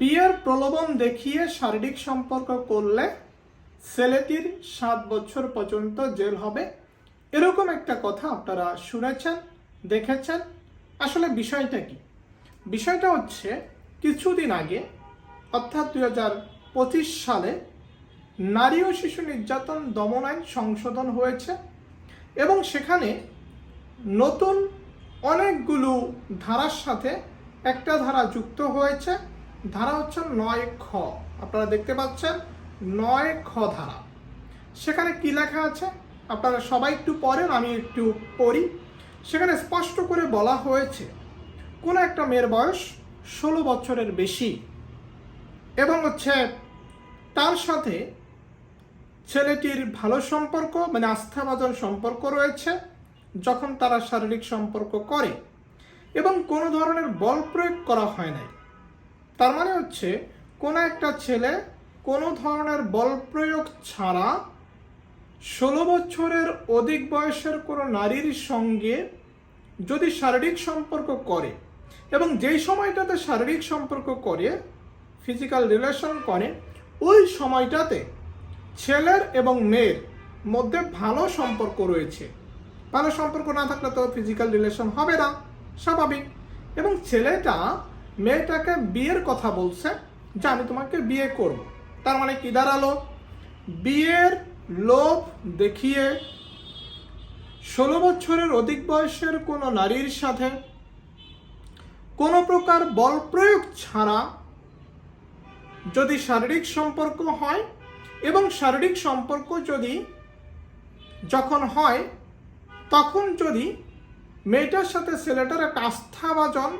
বিয়ের প্রলোভন দেখিয়ে শারীরিক সম্পর্ক করলে ছেলেটির সাত বছর পর্যন্ত জেল হবে। এরকম একটা কথা আপনারা শুনেছেন, দেখেছেন। আসলে বিষয়টা কি? বিষয়টা হচ্ছে, কিছুদিন আগে, অর্থাৎ দুই হাজার পঁচিশ সালে, নারী ও শিশু নির্যাতন দমন আইন সংশোধন হয়েছে এবং সেখানে নতুন অনেকগুলো ধারার সাথে একটা ধারা যুক্ত হয়েছে। ধারা হচ্ছে নয় খ। আপনারা দেখতে পাচ্ছেন, নয় খ ধারা। সেখানে কি লেখা আছে? আপনারা সবাই একটু পড়েন, আমি একটু পড়ি। সেখানে স্পষ্ট করে বলা হয়েছে, কোনো একটা মেয়ের বয়স ষোলো বছরের বেশি এবং হচ্ছে তার সাথে ছেলেটির ভালো সম্পর্ক মানে আস্থাভাজন সম্পর্ক রয়েছে যখন তারা শারীরিক সম্পর্ক করে এবং কোনো ধরনের বল প্রয়োগ করা হয় নাই। তার মানে হচ্ছে, কোনো একটা ছেলে কোনো ধরনের বল প্রয়োগ ছাড়া ষোলো বছরের অধিক বয়সের কোনো নারীর সঙ্গে যদি শারীরিক সম্পর্ক করে এবং যেই সময়টাতে শারীরিক সম্পর্ক করে ফিজিক্যাল রিলেশন করে, ওই সময়টাতে ছেলের এবং মেয়ের মধ্যে ভালো সম্পর্ক রয়েছে। ভালো সম্পর্ক না থাকলে তো ফিজিক্যাল রিলেশন হবে না, স্বাভাবিক। এবং ছেলেটা মেয়েটাকে বিয়ের কথা বলছে যে আমি তোমাকে বিয়ে করব। তার মানে কি দাঁড়াল? বিয়ের লোভ দেখিয়ে ষোলো বছরের অধিক বয়সের কোনো নারীর সাথে কোনো প্রকার বল প্রয়োগ ছাড়া যদি শারীরিক সম্পর্ক হয় এবং শারীরিক সম্পর্ক যদি যখন হয়, তখন যদি মেয়েটার সাথে ছেলেটার একটা আস্থাভাজন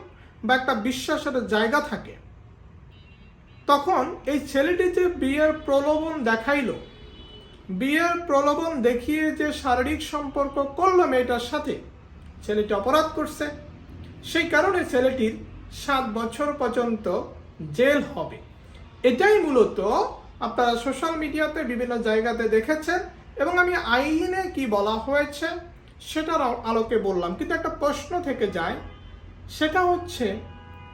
বা একটা বিশ্বাসের জায়গা থাকে। তখন এই ছেলেটি যে বিয়ের প্রলোভন দেখাইলো, বিয়ের প্রলোভন দেখিয়ে যে শারীরিক সম্পর্ক করল মেয়েটার সাথে, ছেলেটি অপরাধ করছে। সেই কারণে ছেলেটির সাত বছর পর্যন্ত জেল হবে। এটাই মূলত আপনারা সোশ্যাল মিডিয়াতে বিভিন্ন জায়গাতে দেখেছেন এবং আমি আইনে কি বলা হয়েছে সেটার আলোকে বললাম। কিন্তু একটা প্রশ্ন থেকে যায় সেটা হচ্ছে,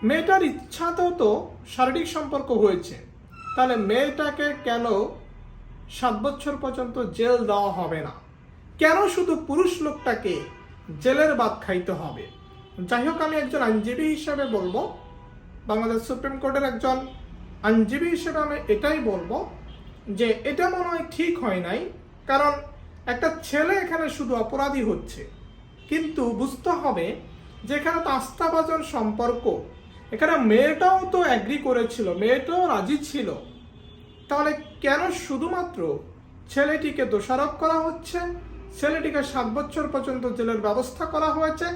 মেয়েটার ইচ্ছাতেও তো শারীরিক সম্পর্ক হয়েছে। তাহলে মেয়েটাকে কেন সাত বছর পর্যন্ত জেল দেওয়া হবে না? কেন শুধু পুরুষ লোকটাকে জেলের বাদ খাইতে হবে? যাই হোক, আমি একজন আইনজীবী হিসেবে বলব, বাংলাদেশ সুপ্রিম কোর্টের একজন আইনজীবী হিসেবে আমি এটাই বলব যে, এটা মনে হয় ঠিক হয় নাই, কারণ একটা ছেলে এখানে শুধু অপরাধী হচ্ছে। কিন্তু বুঝতে হবে যে এখানে তো আস্থাভাজন সম্পর্ক। এখানে মেয়েটাও তো অ্যাগ্রি করেছিল, মেয়েটাও রাজি ছিল। তাহলে কেন শুধুমাত্র ছেলেটিকে দোষারোপ করা হচ্ছে? ছেলেটিকে সাত বছর পর্যন্ত জেলের ব্যবস্থা করা হয়েছে।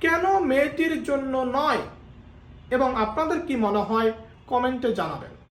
কেন মেয়েটির জন্য নয়? এবং আপনাদের কি মনে হয়? কমেন্টে জানাবেন।